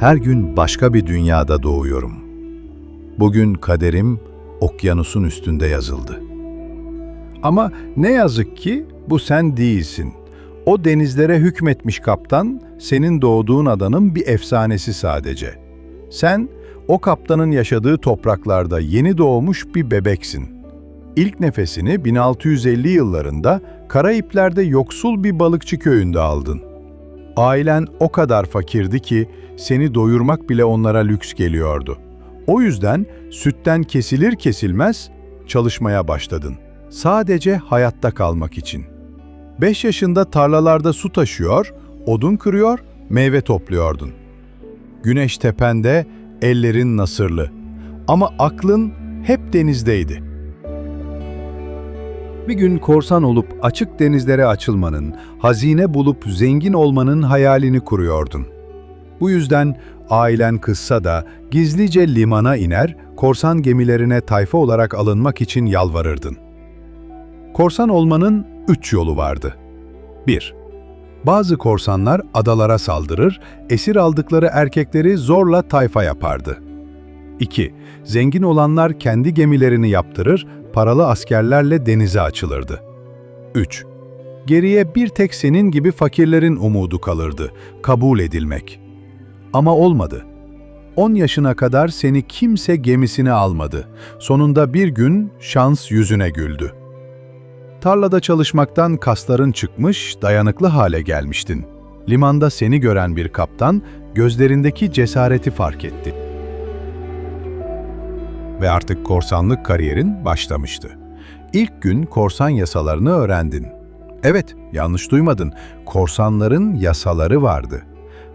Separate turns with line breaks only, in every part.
Her gün başka bir dünyada doğuyorum. Bugün kaderim okyanusun üstünde yazıldı. Ama ne yazık ki bu sen değilsin. O denizlere hükmetmiş kaptan, senin doğduğun adanın bir efsanesi sadece. Sen, o kaptanın yaşadığı topraklarda yeni doğmuş bir bebeksin. İlk nefesini 1650 yıllarında Karayipler'de yoksul bir balıkçı köyünde aldın. Ailen o kadar fakirdi ki seni doyurmak bile onlara lüks geliyordu. O yüzden sütten kesilir kesilmez çalışmaya başladın. Sadece hayatta kalmak için. 5 yaşında tarlalarda su taşıyor, odun kırıyor, meyve topluyordun. Güneş tepende, ellerin nasırlı. Ama aklın hep denizdeydi. Bir gün korsan olup açık denizlere açılmanın, hazine bulup zengin olmanın hayalini kuruyordun. Bu yüzden ailen kızsa da gizlice limana iner, korsan gemilerine tayfa olarak alınmak için yalvarırdın. Korsan olmanın üç yolu vardı. 1. Bazı korsanlar adalara saldırır, esir aldıkları erkekleri zorla tayfa yapardı. 2. Zengin olanlar kendi gemilerini yaptırır, paralı askerlerle denize açılırdı. 3. Geriye bir tek senin gibi fakirlerin umudu kalırdı, kabul edilmek. Ama olmadı. 10 yaşına kadar seni kimse gemisine almadı. Sonunda bir gün şans yüzüne güldü. Tarlada çalışmaktan kasların çıkmış, dayanıklı hale gelmiştin. Limanda seni gören bir kaptan gözlerindeki cesareti fark etti. Ve artık korsanlık kariyerin başlamıştı. İlk gün korsan yasalarını öğrendin. Evet, yanlış duymadın. Korsanların yasaları vardı.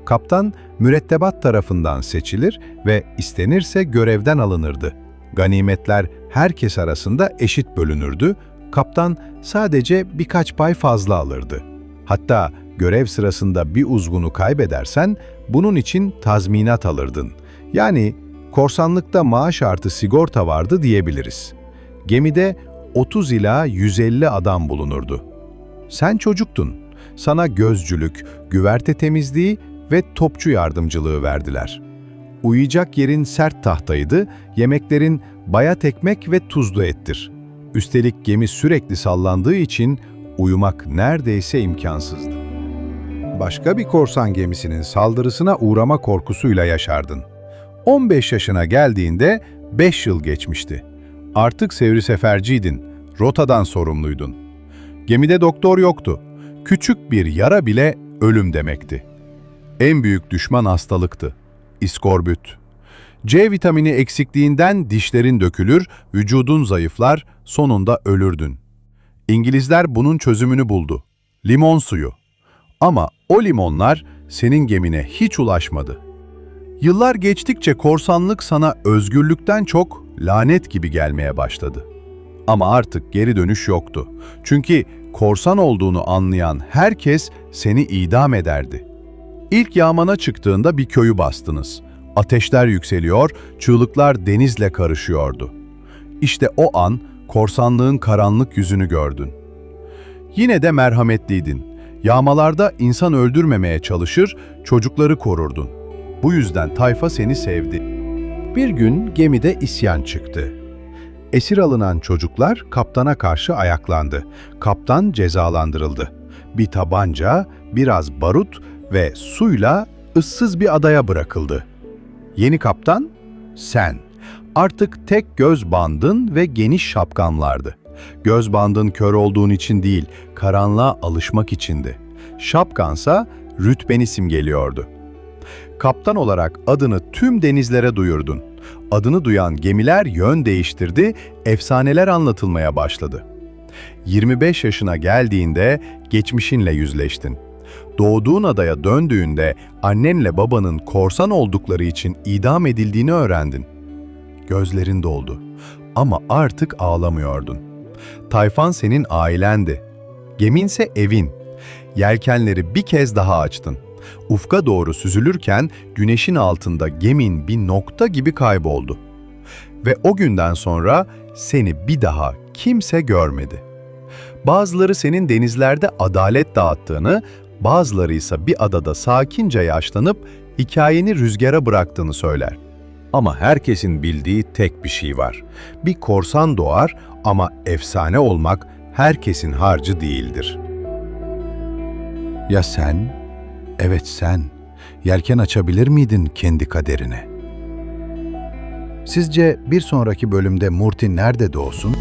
Kaptan mürettebat tarafından seçilir ve istenirse görevden alınırdı. Ganimetler herkes arasında eşit bölünürdü. Kaptan sadece birkaç pay fazla alırdı. Hatta görev sırasında bir uzvunu kaybedersen bunun için tazminat alırdın. Yani korsanlıkta maaş artı sigorta vardı diyebiliriz. Gemide 30 ila 150 adam bulunurdu. Sen çocuktun. Sana gözcülük, güverte temizliği ve topçu yardımcılığı verdiler. Uyuyacak yerin sert tahtaydı, yemeklerin bayat ekmek ve tuzlu ettir. Üstelik gemi sürekli sallandığı için uyumak neredeyse imkansızdı. Başka bir korsan gemisinin saldırısına uğrama korkusuyla yaşardın. 15 yaşına geldiğinde 5 yıl geçmişti. Artık sevri seferciydin, rotadan sorumluydun. Gemide doktor yoktu. Küçük bir yara bile ölüm demekti. En büyük düşman hastalıktı. İskorbüt. C vitamini eksikliğinden dişlerin dökülür, vücudun zayıflar, sonunda ölürdün. İngilizler bunun çözümünü buldu. Limon suyu. Ama o limonlar senin gemine hiç ulaşmadı. Yıllar geçtikçe korsanlık sana özgürlükten çok lanet gibi gelmeye başladı. Ama artık geri dönüş yoktu. Çünkü korsan olduğunu anlayan herkes seni idam ederdi. İlk yağmana çıktığında bir köyü bastınız. Ateşler yükseliyor, çığlıklar denizle karışıyordu. İşte o an korsanlığın karanlık yüzünü gördün. Yine de merhametliydin. Yağmalarda insan öldürmemeye çalışır, çocukları korurdun. Bu yüzden tayfa seni sevdi. Bir gün gemide isyan çıktı. Esir alınan çocuklar kaptana karşı ayaklandı. Kaptan cezalandırıldı. Bir tabanca, biraz barut ve suyla ıssız bir adaya bırakıldı. Yeni kaptan sen. Artık tek göz bandın ve geniş şapkan vardı. Göz bandın kör olduğun için değil, karanlığa alışmak içindi. Şapkansa rütbeni simgeliyordu. Kaptan olarak adını tüm denizlere duyurdun. Adını duyan gemiler yön değiştirdi, efsaneler anlatılmaya başladı. 25 yaşına geldiğinde geçmişinle yüzleştin. Doğduğun adaya döndüğünde annenle babanın korsan oldukları için idam edildiğini öğrendin. Gözlerin doldu ama artık ağlamıyordun. Tayfan senin ailendi. Geminse evin. Yelkenleri bir kez daha açtın. Ufka doğru süzülürken güneşin altında gemin bir nokta gibi kayboldu. Ve o günden sonra seni bir daha kimse görmedi. Bazıları senin denizlerde adalet dağıttığını, bazıları ise bir adada sakince yaşlanıp hikayeni rüzgara bıraktığını söyler. Ama herkesin bildiği tek bir şey var. Bir korsan doğar ama efsane olmak herkesin harcı değildir. Ya sen? Evet sen. Yelken açabilir miydin kendi kaderine? Sizce bir sonraki bölümde Murti nerede doğsun?